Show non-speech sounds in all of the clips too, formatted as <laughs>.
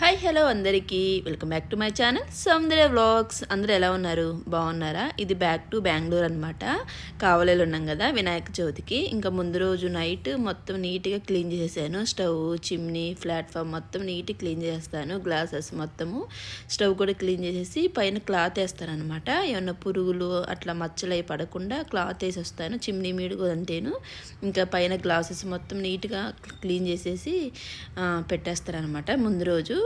Hi hello అందరికీ. Welcome back to my channel Soundarya vlogs అందరూ ఎలా ఉన్నారు? బాగున్నారా? ఇది బ్యాక్ టు బెంగళూరు అనమాట కావలేలు ఉన్నాం కదా వినాయక చవితికి. ఇంకా ముందు రోజు నైట్ మొత్తం నీట్గా క్లీన్ చేశాను స్టవ్ చిమ్నీ ప్లాట్ఫామ్ మొత్తం నీట్గా క్లీన్ చేస్తాను. గ్లాసెస్ మొత్తము స్టవ్ కూడా క్లీన్ చేసేసి పైన క్లాత్ వేస్తాను అనమాట ఏమన్నా పురుగులు అట్లా మచ్చలు అవి పడకుండా క్లాత్ వేసి వస్తాను చిమ్నీ మీడు అంటేను ఇంకా పైన గ్లాసెస్ మొత్తం నీట్గా క్లీన్ చేసేసి పెట్టేస్తారనమాట ముందు రోజు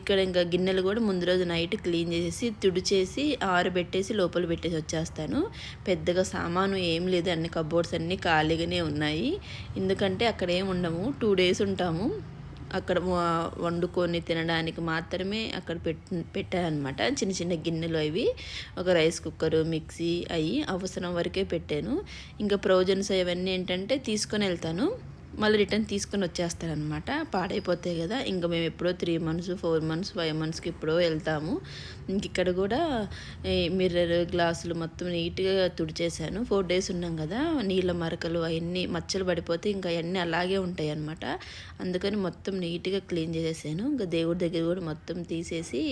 ఇక్కడ ఇంకా గిన్నెలు కూడా ముందు రోజు నైట్ క్లీన్ చేసేసి తుడిచేసి ఆరబెట్టేసి లోపల పెట్టేసి వచ్చేస్తాను. పెద్దగా సామాను ఏం లేదు అన్ని కబోర్డ్స్ అన్నీ ఖాళీగానే ఉన్నాయి. ఎందుకంటే అక్కడ ఏమి ఉండము టూ డేస్ ఉంటాము. అక్కడ వండుకొని తినడానికి మాత్రమే అక్కడ పెట్ పెట్టానమాట చిన్న చిన్న గిన్నెలు అవి. ఒక రైస్ కుక్కరు మిక్సీ అవి అవసరం వరకే పెట్టాను. ఇంకా ప్రొవిజన్స్ అవన్నీ ఏంటంటే తీసుకొని వెళ్తాను. మళ్ళీ రిటర్న్ తీసుకొని వచ్చేస్తారనమాట. పాడైపోతాయి కదా ఇంకా మేము ఎప్పుడో three months four months five మంత్స్కి ఎప్పుడో వెళ్తాము. ఇంక ఇక్కడ కూడా మిర్రర్ గ్లాసులు మొత్తం నీట్గా తుడిచేసాను ఫోర్ డేస్ ఉన్నాం కదా నీళ్ళ మరకలు అవన్నీ మచ్చలు పడిపోతే ఇంకా అవన్నీ అలాగే ఉంటాయి అనమాట అందుకని మొత్తం నీట్గా క్లీన్ చేసేసాను. ఇంకా దేవుడి దగ్గర కూడా మొత్తం తీసేసి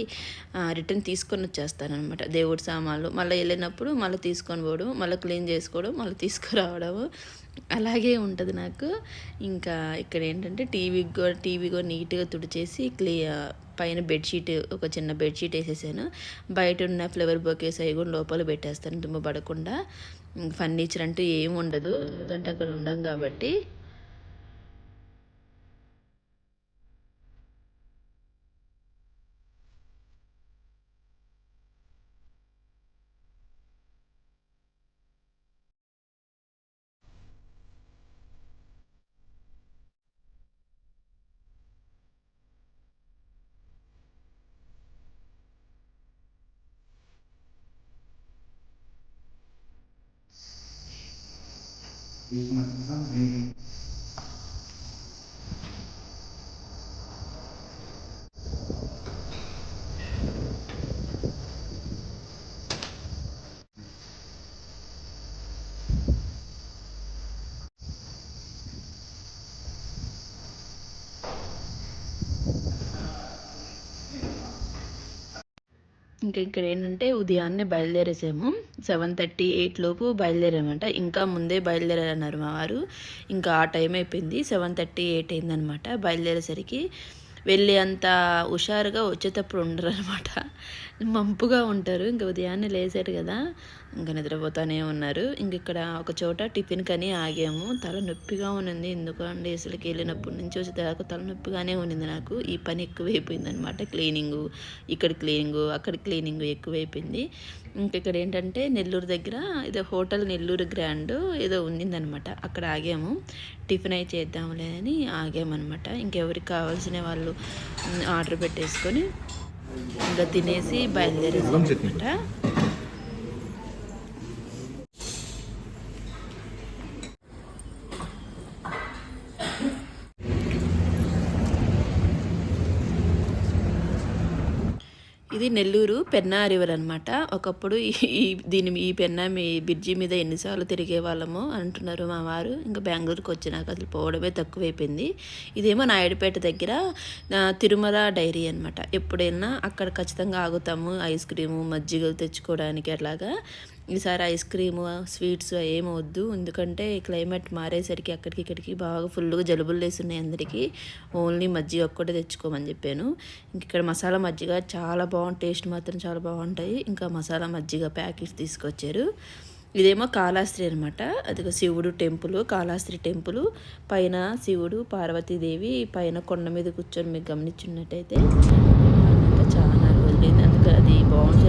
రిటర్న్ తీసుకొని వచ్చేస్తాను అనమాట దేవుడి సామాన్లు. మళ్ళీ వెళ్ళినప్పుడు మళ్ళీ తీసుకొని పోవడం మళ్ళీ క్లీన్ చేసుకోవడం మళ్ళీ తీసుకురావడం అలాగే ఉంటుంది నాకు. ఇంకా ఇక్కడ ఏంటంటే టీవీ కూడా టీవీ కూడా నీట్గా తుడిచేసి క్లియర్ పైన బెడ్షీట్ ఒక చిన్న బెడ్షీట్ వేసేసాను. బయట ఉన్న ఫ్లవర్ బొకేస్ అవి కూడా లోపల పెట్టేస్తాను దుమ్ము పడకుండా. ఫర్నిచర్ అంటూ ఏమి ఉండదు ఎందుకంటే అక్కడ ఉండం కాబట్టి. y ఇంకా ఇక్కడ ఏంటంటే ఉదయాన్నే బయలుదేరేసాము. సెవెన్ థర్టీ ఎయిట్ లోపు బయలుదేరామంట. ఇంకా ముందే బయలుదేరారన్నారు మా వారు. ఇంకా ఆ టైం అయిపోయింది. సెవెన్ థర్టీ ఎయిట్ అయిందనమాట బయలుదేరేసరికి వెళ్ళి అంత హుషారుగా వచ్చేటప్పుడు ఉండరు అనమాట మంపుగా ఉంటారు. ఇంకా ఉదయాన్నే లేచారు కదా. ఇంకా నిద్రపోతానే ఉన్నారు. ఇంక ఇక్కడ ఒక చోట టిఫిన్ కని ఆగాము. తల నొప్పిగా ఉన్నింది. ఎందుకంటే అసలుకి వెళ్ళినప్పటి నుంచి వచ్చేదాకా తల నొప్పిగానే ఉన్నింది నాకు. ఈ పని ఎక్కువైపోయింది అనమాట క్లీనింగు ఇక్కడ క్లీనింగు అక్కడ క్లీనింగు ఎక్కువైపోయింది. ఇంక ఇక్కడ ఏంటంటే నెల్లూరు దగ్గర ఏదో హోటల్ నెల్లూరు గ్రాండ్ ఏదో ఉన్నిందనమాట అక్కడ ఆగాము. టిఫిన్ అయితే చేద్దాంలే అని ఆగామన్నమాట ఇంకెవరికి కావాల్సిన వాళ్ళు ఆర్డర్ పెట్టేసుకొని ఇంకా తినేసి బయలుదేరి అనమాట ఇది నెల్లూరు పెన్నా రివర్ అనమాట ఒకప్పుడు ఈ దీని ఈ పెన్నా మీ బ్రిడ్జి మీద ఎన్నిసార్లు తిరిగే వాళ్ళము అంటున్నారు మా వారు. ఇంకా బెంగళూరుకి వచ్చినాక అసలు పోవడమే తక్కువైపోయింది. ఇదేమో నాయుడుపేట దగ్గర తిరుమల డైరీ అనమాట ఎప్పుడైనా అక్కడ ఖచ్చితంగా ఆగుతాము ఐస్ క్రీము మజ్జిగలు తెచ్చుకోవడానికి అట్లాగా. ఈసారి ఐస్ క్రీము స్వీట్స్ ఏమవద్దు ఎందుకంటే క్లైమేట్ మారేసరికి అక్కడికి ఇక్కడికి బాగా ఫుల్గా జలుబులు లేస్తున్నాయి అందరికీ. ఓన్లీ మజ్జిగ ఒక్కటే తెచ్చుకోమని చెప్పాను. ఇంక ఇక్కడ మసాలా మజ్జిగ చాలా బాగుంది. టేస్ట్ మాత్రం చాలా బాగుంటాయి. ఇంకా మసాలా మజ్జిగ ప్యాకెట్స్ తీసుకొచ్చారు. ఇదేమో కాళాస్త్రి అనమాట అది శివుడు టెంపుల్ కాళాస్త్రి టెంపుల్. పైన శివుడు పార్వతీదేవి పైన కొండ మీద కూర్చొని మీకు గమనించున్నట్టయితే చాలా రోజులైంది. అందుకే అది బాగుంటుంది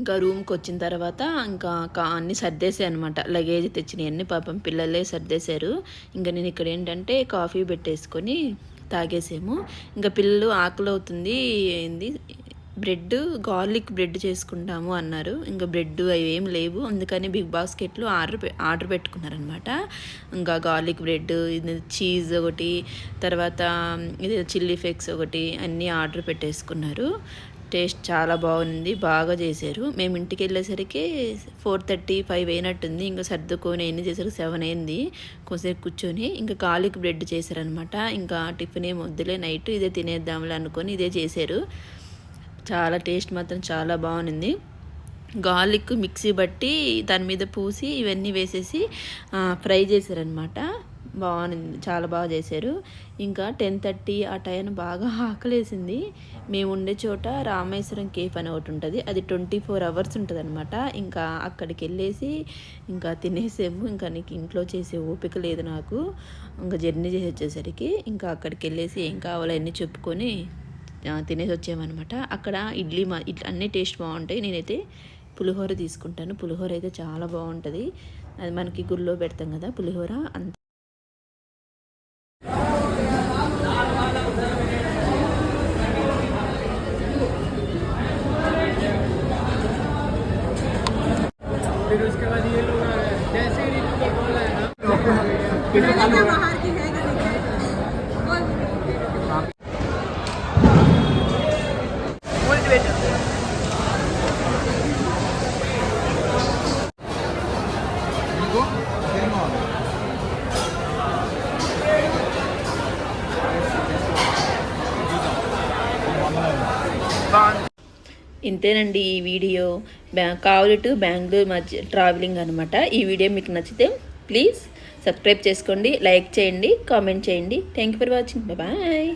ఇంకా రూమ్కి వచ్చిన తర్వాత ఇంకా కా అన్నీ సర్దేశాయి అనమాట లగేజ్ తెచ్చినవి అన్ని. పాపం పిల్లలే సర్దేశారు. ఇంకా నేను ఇక్కడ ఏంటంటే కాఫీ పెట్టేసుకొని తాగేసాము. ఇంకా పిల్లలు ఆకలి అవుతుంది. ఏంది? బ్రెడ్ గార్లిక్ బ్రెడ్ చేసుకుంటాము అన్నారు. ఇంకా బ్రెడ్ అవి ఏం లేవు. అందుకని బిగ్ బాస్కెట్లు ఆర్డర్ ఆర్డర్ పెట్టుకున్నారనమాట ఇంకా గార్లిక్ బ్రెడ్ ఇది చీజ్ ఒకటి తర్వాత ఇది చిల్లీ ఫ్లేక్స్ ఒకటి అన్నీ ఆర్డర్ పెట్టేసుకున్నారు. టేస్ట్ చాలా బాగుంది బాగా చేశారు. మేము ఇంటికి వెళ్ళేసరికి ఫోర్ థర్టీ ఫైవ్ అయినట్టుంది. ఇంకా సర్దుకొని ఎన్ని చేశారు? సెవెన్ అయింది. కొంచెంసేపు కూర్చొని ఇంకా కాలికి బ్రెడ్ చేశారనమాట. ఇంకా టిఫిన్ ఏం వద్దులే నైట్ ఇదే తినేద్దాంలే అనుకొని ఇదే చేశారు. చాలా టేస్ట్ మాత్రం చాలా బాగుంది. గార్లిక్ మిక్సీ బట్టి దాని మీద పూసి ఇవన్నీ వేసేసి ఫ్రై చేశారనమాట. బాగుంది చాలా బాగా చేశారు. ఇంకా టెన్ థర్టీ ఆ టైం బాగా <laughs> ఆకలేసింది. మేము ఉండే చోట రామేశ్వరం కేఫ్ అని ఒకటి ఉంటుంది. అది ట్వంటీ ఫోర్ అవర్స్ ఉంటుంది అనమాట ఇంకా అక్కడికి వెళ్ళేసి ఇంకా తినేసాము ఇంకా నీకు ఇంట్లో చేసే ఓపిక లేదు నాకు. ఇంకా జర్నీ చేసి వచ్చేసరికి ఇంకా అక్కడికి వెళ్ళేసి ఏం కావాలో అన్నీ చెప్పుకొని తినేసి వచ్చామన్నమాట అక్కడ ఇడ్లీ మా ఇట్లా అన్ని టేస్ట్ బాగుంటాయి. నేనైతే పులిహోర తీసుకుంటాను. పులిహోర అయితే చాలా బాగుంటుంది. అది మనకి గుళ్ళో పెడతాం కదా పులిహోర. అంత ఇంతేనండి ఈ వీడియో. బ్యా కావలి టు బెంగళూరు మధ్య ట్రావెలింగ్ అనమాట ఈ వీడియో మీకు నచ్చితే ప్లీజ్ సబ్స్క్రైబ్ చేసుకోండి లైక్ చేయండి కామెంట్ చేయండి. Thank you for watching bye